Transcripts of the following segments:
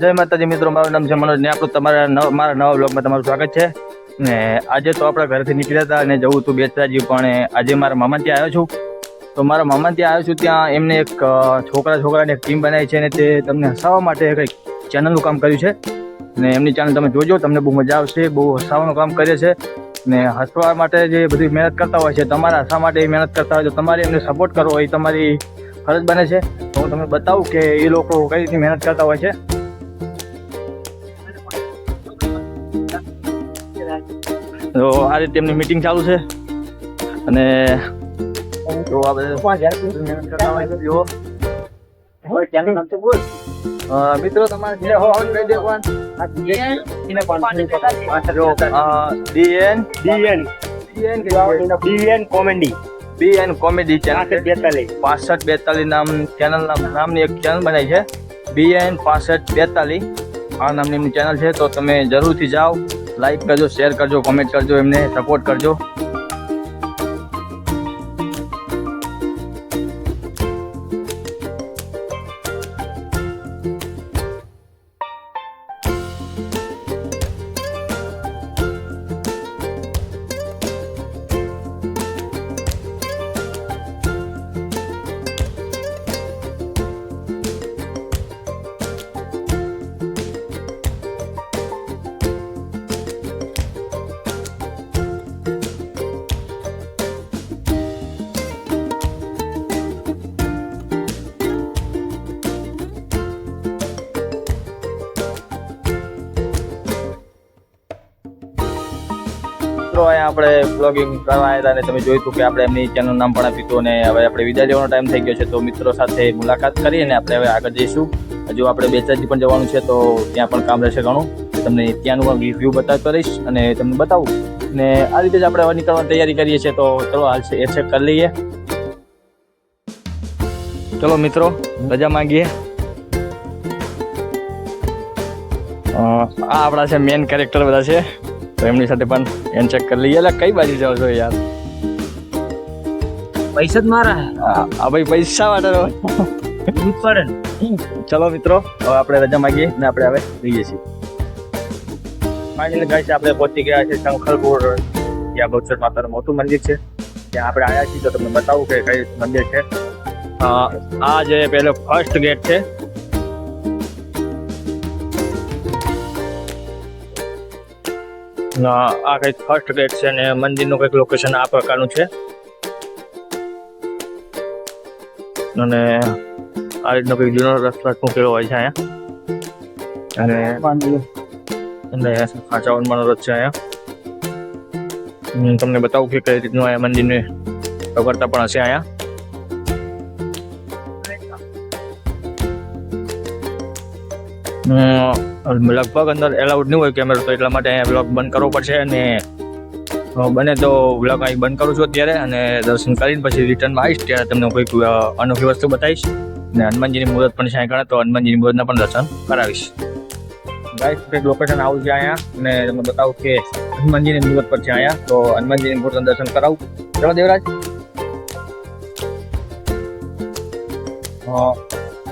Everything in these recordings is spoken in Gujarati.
જય માતાજી મિત્રો, મારું નામ છે મનોજ ને આપણું તમારા નવ મારા નવા બ્લોગમાં તમારું સ્વાગત છે. ને આજે તો આપણા ઘરેથી નીકળ્યા હતા અને જવું હતું બેચરાજી, પણ આજે મારા મામા ત્યાં આવ્યો છું. તો મારા મામા ત્યાં આવ્યો છું, ત્યાં એમને એક છોકરા છોકરાની એક ટીમ બનાવી છે અને તે તમને હસાવવા માટે કંઈક ચેનલનું કામ કર્યું છે. ને એમની ચેનલ તમે જોજો, તમને બહુ મજા આવશે, બહુ હસાવવાનું કામ કરે છે. ને હસવા માટે જે બધી મહેનત કરતા હોય છે, તમારા હસવા માટે એ મહેનત કરતા હોય તો તમારે એમને સપોર્ટ કરવો એ તમારી ફરજ બને છે. તો હું તમને બતાવું કે એ લોકો કઈ રીતે મહેનત કરતા હોય છે. તો આ રીતે એમની મીટિંગ ચાલુ છે. અને તો આ બધા મહેનત કરતા હોય છે જુઓ. મિત્રો તમારે જે હો આવું કહી દેવાનું. DN DN DN DN comedy. Comedy. Channel બેતાલીસ. પાસઠ બેતાલીસ નામ ચેનલ નામની એક ચેનલ બનાવી છે. બીએન પાસઠ બેતાલીસ. આ નામની એમની ચેનલ છે તો તમે જરૂરથી જાઓ. લાઈક કરજો શેર કરજો કોમેન્ટ કરજો એમને સપોર્ટ કરજો. મિત્રો, અહીંયા આપણે બ્લોગિંગ કરવા આવ્યા અને તમે જોયું કે આપણે એમની ચેનલ નામ પણ આપ્યું હતું અને હવે આપણે વિદાય લેવાનો ટાઈમ થઈ ગયો છે. તો મિત્રો સાથે મુલાકાત કરી અને આપણે હવે આગળ જઈશું. હજુ આપણે બેચાજી પણ જવાનું છે, તો ત્યાં પણ કામ રહેશે ઘણું. તમને ત્યાંનું પણ રિવ્યૂ બતાવતો રહીશ અને તમને બતાવું. ને આ રીતે જ આપણે હવે નીકળવાની તૈયારી કરીએ છીએ. તો ચલો, હાલ એ ચેક કરી લઈએ. ચલો મિત્રો, રજા માંગીએ. આ આપણા છે મેન કેરેક્ટર બધા છે. તો એમની સાથે પણ એન ચેક કરી લઈએ. એટલે કઈ બાજુ જાઓ છો યાર? પૈસા જ મારા આ ભાઈ પૈસા વાળા ચલો મિત્રો હવે આપણે રજા માગીએ ને આપણે હવે જઈએ છીએ. ફાઇનલી ગાઈસ આપણે પહોંચી ગયા છે શંખલપુર ત્યાં બહુચર માતાનું મોટું મંદિર છે. ત્યાં આપણે આવ્યા છીએ તો તમને બતાવું કે કઈ મંદિર છે. આ જે પહેલો ફર્સ્ટ ગેટ છે આ કંઈક ફર્સ્ટ ગેટ છે અને મંદિરનું કંઈક લોકેશન આ પ્રકારનું છે. અને આ રીતનો કંઈક જૂનો રસ્તો મૂકેલો હોય છે અહીંયા. અને અને ખાંચાવનમાંનો રથ છે અહીંયા. તમને બતાવું કે કઈ રીતનું અહીંયા મંદિરને કરતા પણ હશે અહીંયા. લગભગ અંદર એલાઉડ નહીં હોય કેમેરો તો એટલા માટે અહીંયા બ્લોગ બંધ કરવો પડશે અને બને તો બ્લોગ અહીં બંધ કરું છું અત્યારે અને દર્શન કરીને પછી રિટર્નમાં આવીશ, ત્યારે તમને કોઈક અનોખી વસ્તુ બતાવીશ. અને હનુમાનજીની મુહૂર્ત પણ છે ગણે, તો હનુમાનજીની મુહૂર્તના પણ દર્શન કરાવીશ. ગાઈસ કંઈક લોકેશન આવું છે અહીંયા, અને તમને બતાવું કે હનુમાનજીની મુહૂર્ત પર છે અહીંયા, તો હનુમાનજીની મુહૂર્તનું દર્શન કરાવું. ચલો દેવરાજ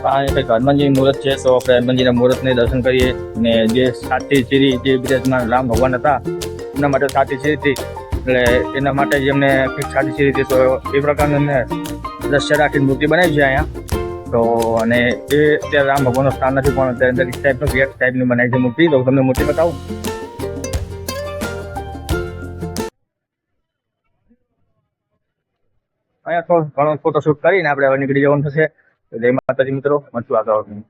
આ કંઈક હનુમાનજીની મુહૂર્ત છે, તો આપણે હનુમાનજીના મુહૂર્તને દર્શન કરીએ અને જે સાતી સીરી જે બિરાજમાન રામ ભગવાન હતા એમના માટે સાતી સીરી હતી. એટલે એના માટે જે કંઈક સાતી સીરી હતી. તો એ પ્રકારનું અમને દ્રશ્ય રાખીને મૂર્તિ બનાવી છે અહીંયા. તો અને એ અત્યારે રામ ભગવાનનું સ્થાન નથી, પણ અત્યારે અંદર એક ટાઈપનું ગેટ ટાઈપની બનાવી છે મૂર્તિ. તો તમને મૂર્તિ બતાવું. અહીંયા થોડો ઘણો ફોટોશૂટ કરીને આપણે હવે નીકળી જવાનું થશે. જય માતાજી મિત્રો મળશું આગળ.